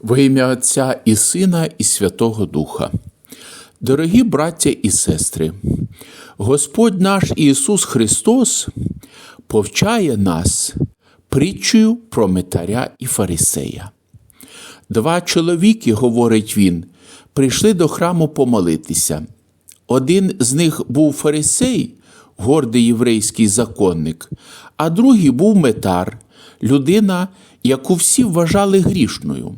Во ім'я Отця і Сина, і Святого Духа. Дорогі браття і сестри, Господь наш Ісус Христос повчає нас притчею про митаря і фарисея. Два чоловіки, говорить він, прийшли до храму помолитися. Один з них був фарисей, гордий єврейський законник, а другий був метар, людина, яку всі вважали грішною.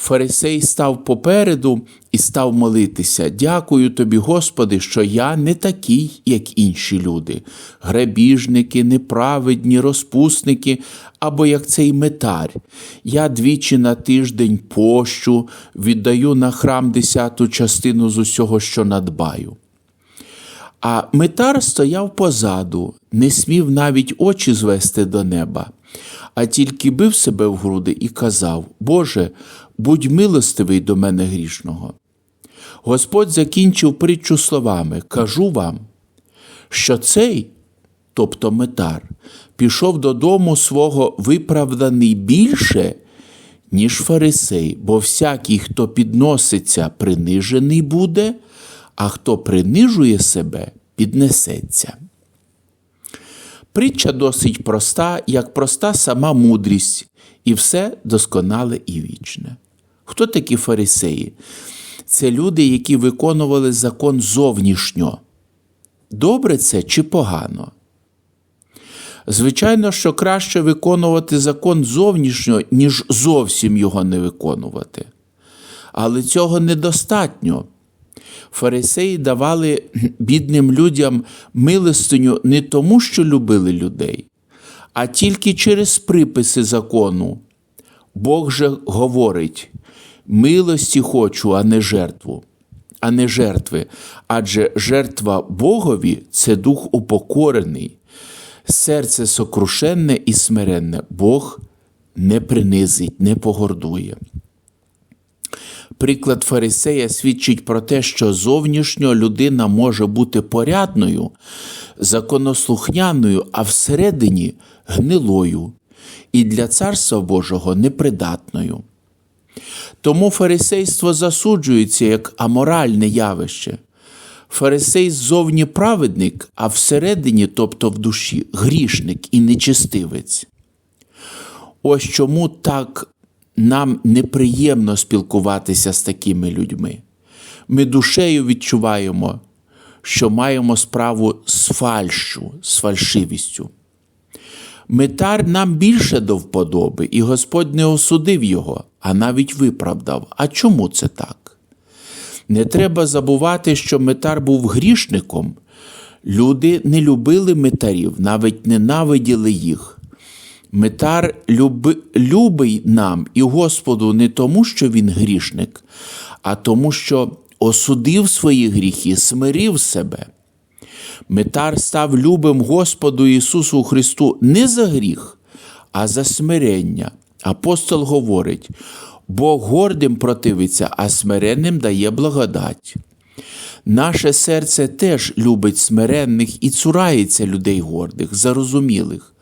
Фарисей став попереду і став молитися. Дякую тобі, Господи, що я не такий, як інші люди, грабіжники, неправедні, розпусники або як цей метар. Я двічі на тиждень пощу, віддаю на храм десяту частину з усього, що надбаю. А метар стояв позаду, не смів навіть очі звести до неба, а тільки бив себе в груди і казав: Боже, будь милостивий до мене грішного. Господь закінчив притчу словами: Кажу вам, що цей, тобто метар, пішов додому свого виправданий більше, ніж фарисей, бо всякий, хто підноситься, принижений буде, а хто принижує себе, піднесеться. Притча досить проста, як проста сама мудрість, і все досконале і вічне. Хто такі фарисеї? Це люди, які виконували закон зовнішньо. Добре це чи погано? Звичайно, що краще виконувати закон зовнішньо, ніж зовсім його не виконувати. Але цього недостатньо. Фарисеї давали бідним людям милостиню не тому, що любили людей, а тільки через приписи закону. Бог же говорить: милості хочу, а не жертву, а не жертви. Адже жертва Богові це дух упокорений, серце сокрушенне і смиренне. Бог не принизить, не погордує. Приклад Фарисея свідчить про те, що зовнішньо людина може бути порядною, законослухняною, а всередині гнилою і для Царства Божого непридатною. Тому фарисейство засуджується як аморальне явище. Фарисей ззовні праведник, а всередині, тобто в душі, грішник і нечистивець. Ось чому так нам неприємно спілкуватися з такими людьми. Ми душею відчуваємо, що маємо справу з фальшу, з фальшивістю. Метар нам більше до вподоби, і Господь не осудив його, а навіть виправдав. А чому це так? Не треба забувати, що метар був грішником. Люди не любили метарів, навіть ненавиділи їх. Метар люби, любий нам і Господу не тому, що він грішник, а тому, що осудив свої гріхи, смирив себе. Метар став любим Господу Ісусу Христу не за гріх, а за смирення. Апостол говорить: Бог гордим противиться, а смиренним дає благодать. Наше серце теж любить смиренних і цурається людей гордих, зарозумілих.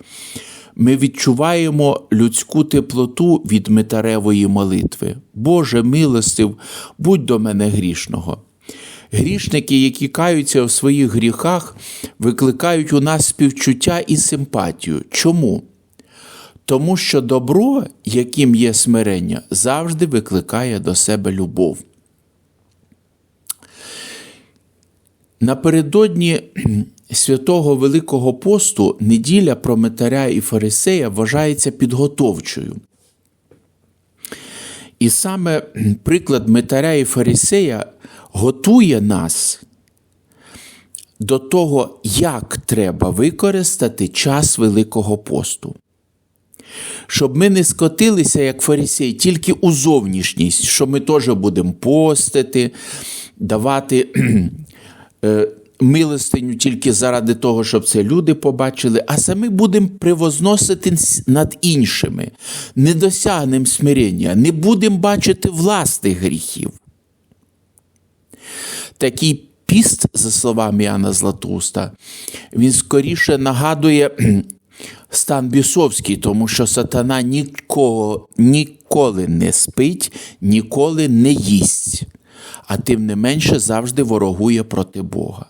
Ми відчуваємо людську теплоту від метаревої молитви. Боже милостив, будь до мене грішного. Грішники, які каються в своїх гріхах, викликають у нас співчуття і симпатію. Чому? Тому що добро, яким є смирення, завжди викликає до себе любов. Напередодні святого Великого посту неділя про Метаря і Фарисея вважається підготовчою. І саме приклад Метаря і Фарисея готує нас до того, як треба використати час Великого посту. Щоб ми не скотилися, як фарисей, тільки у зовнішність, що ми теж будемо постити, давати е, милостиню тільки заради того, щоб це люди побачили, а самі будемо привозносити над іншими, не досягнемо смирення, не будемо бачити власних гріхів. Такий піст, за словами Яна Златуста, він скоріше нагадує стан бісовський, тому що сатана нікого, ніколи не спить, ніколи не їсть, а тим не менше завжди ворогує проти Бога.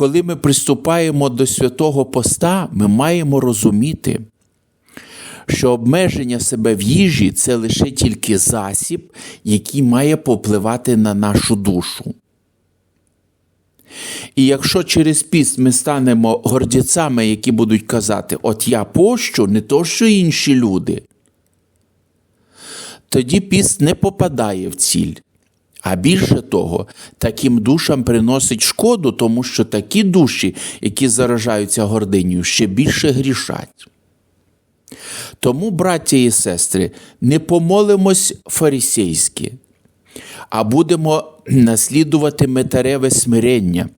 Коли ми приступаємо до святого поста, ми маємо розуміти, що обмеження себе в їжі це лише тільки засіб, який має попливати на нашу душу. І якщо через піст ми станемо гордіцями, які будуть казати, от я пощу, не то, що інші люди, тоді піст не попадає в ціль. А більше того, таким душам приносить шкоду, тому що такі душі, які заражаються гординю, ще більше грішать. Тому, браття і сестри, не помолимось фарисейськи, а будемо наслідувати метареве смирення.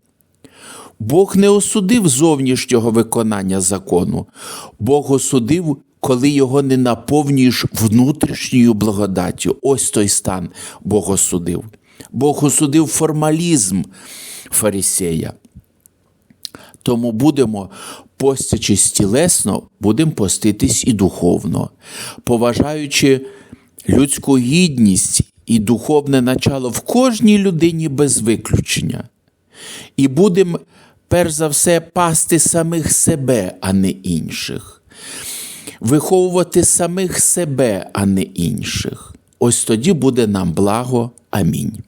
Бог не осудив зовнішнього виконання закону, Бог осудив, коли його не наповнюєш внутрішньою благодаттю. Ось той стан Бог осудив. Бог осудив формалізм фарисея. Тому будемо, постячись тілесно, будемо поститись і духовно, поважаючи людську гідність і духовне начало в кожній людині без виключення. І будемо, перш за все, пасти самих себе, а не інших, виховувати самих себе, а не інших. Ось тоді буде нам благо. Амінь.